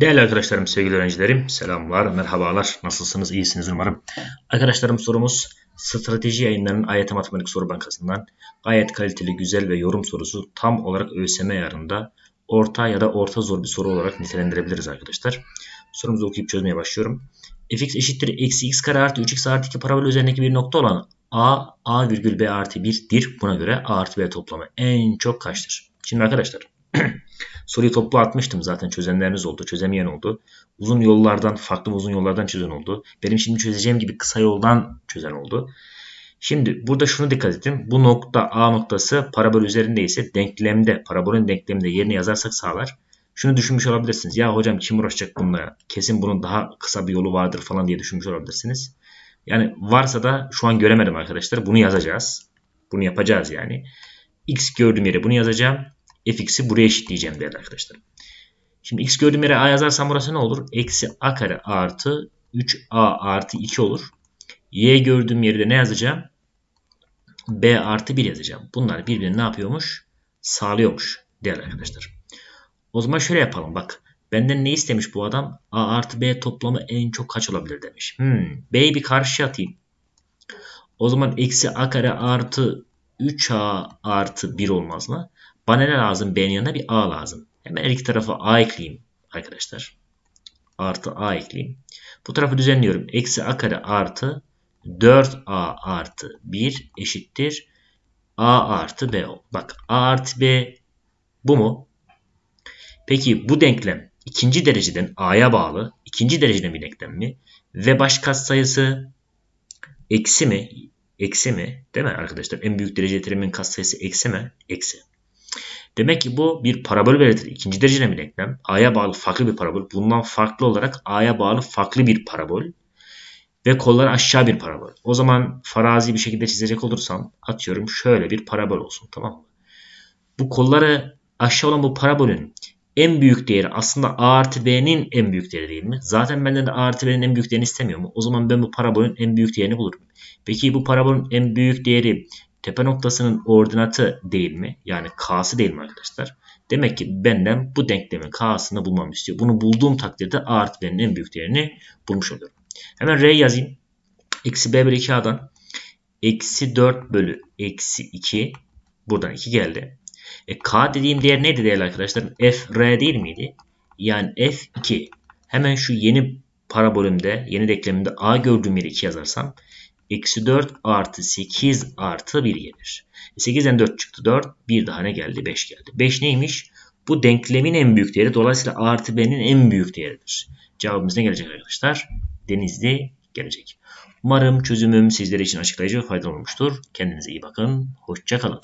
Değerli arkadaşlarım, sevgili öğrencilerim, selamlar, merhabalar. Nasılsınız, iyisiniz umarım. Arkadaşlarım sorumuz strateji yayınlarının AYT Matematik Soru Bankası'ndan gayet kaliteli, güzel ve yorum sorusu tam olarak ÖSYM ayarında orta ya da orta zor bir soru olarak nitelendirebiliriz arkadaşlar. Sorumuzu okuyup çözmeye başlıyorum. fx eşittir eksi x kare artı 3x artı 2 parabol üzerindeki bir nokta olan a, a virgül b artı 1'dir. Buna göre a artı b toplamı en çok kaçtır? Şimdi arkadaşlar Soruyu toplu atmıştım zaten çözenleriniz oldu, çözemeyen oldu. Uzun yollardan, farklı uzun yollardan çözen oldu. Benim şimdi çözeceğim gibi kısa yoldan çözen oldu. Şimdi burada şunu dikkat edin. Bu nokta A noktası parabol üzerindeyse denklemde, parabolün denkleminde yerine yazarsak sağlar. Şunu düşünmüş olabilirsiniz. Ya hocam kim uğraşacak bununla? Kesin bunun daha kısa bir yolu vardır falan diye düşünmüş olabilirsiniz. Yani varsa da şu an göremedim arkadaşlar. Bunu yazacağız. Bunu yapacağız yani. X gördüğüm yere bunu yazacağım fx'i buraya eşitleyeceğim değerli arkadaşlar. Şimdi x gördüğüm yere a yazarsam burası ne olur? Eksi a kare artı 3a artı 2 olur. y gördüğüm yerde ne yazacağım? b artı 1 yazacağım. Bunlar birbirini ne yapıyormuş? Sağlıyormuş değerli arkadaşlar. O zaman şöyle yapalım bak. Benden ne istemiş bu adam? A artı B toplamı en çok kaç olabilir demiş. Hmm, B'yi bir karşıya atayım. O zaman eksi A kare artı 3A artı 1 olmaz mı? Bana ne lazım? B'nin yanına bir A lazım. Hemen her iki tarafa A ekleyeyim arkadaşlar. Artı A ekleyeyim. Bu tarafı düzenliyorum. Eksi A kare artı 4A artı 1 eşittir. A artı B. Bak A artı B bu mu? Peki bu denklem ikinci dereceden A'ya bağlı. ikinci dereceden bir denklem mi? Ve baş katsayısı eksi mi? Eksi mi? Değil mi arkadaşlar? En büyük derece terimin katsayısı eksi mi? Eksi. Demek ki bu bir parabol belirtir. İkinci dereceden bir denklem. A'ya bağlı farklı bir parabol. Bundan farklı olarak A'ya bağlı farklı bir parabol. Ve kolları aşağı bir parabol. O zaman farazi bir şekilde çizecek olursam atıyorum şöyle bir parabol olsun tamam mı? Bu kolları aşağı olan bu parabolün en büyük değeri aslında A artı B'nin en büyük değeri değil mi? Zaten benden de A artı B'nin en büyük değerini istemiyor mu? O zaman ben bu parabolün en büyük değerini bulurum. Peki bu parabolün en büyük değeri tepe noktasının ordinatı değil mi? Yani k'sı değil mi arkadaşlar? Demek ki benden bu denklemin k'sını bulmamı istiyor. Bunu bulduğum takdirde a artı b'nin en büyük değerini bulmuş oluyorum. Hemen r yazayım. Eksi b bölü 2a'dan eksi 4 bölü eksi 2 buradan 2 geldi. E, k dediğim değer neydi değerli arkadaşlar? f r değil miydi? Yani f2. Hemen şu yeni parabolümde, yeni denklemimde a gördüğüm yere 2 yazarsam Eksi 4 artı 8 artı 1 gelir. 8'den e, 4 çıktı 4. Bir daha ne geldi? 5 geldi. 5 neymiş? Bu denklemin en büyük değeri. Dolayısıyla artı B'nin en büyük değeridir. Cevabımız ne gelecek arkadaşlar? Denizli gelecek. Umarım çözümüm sizler için açıklayıcı ve faydalı olmuştur. Kendinize iyi bakın. Hoşçakalın.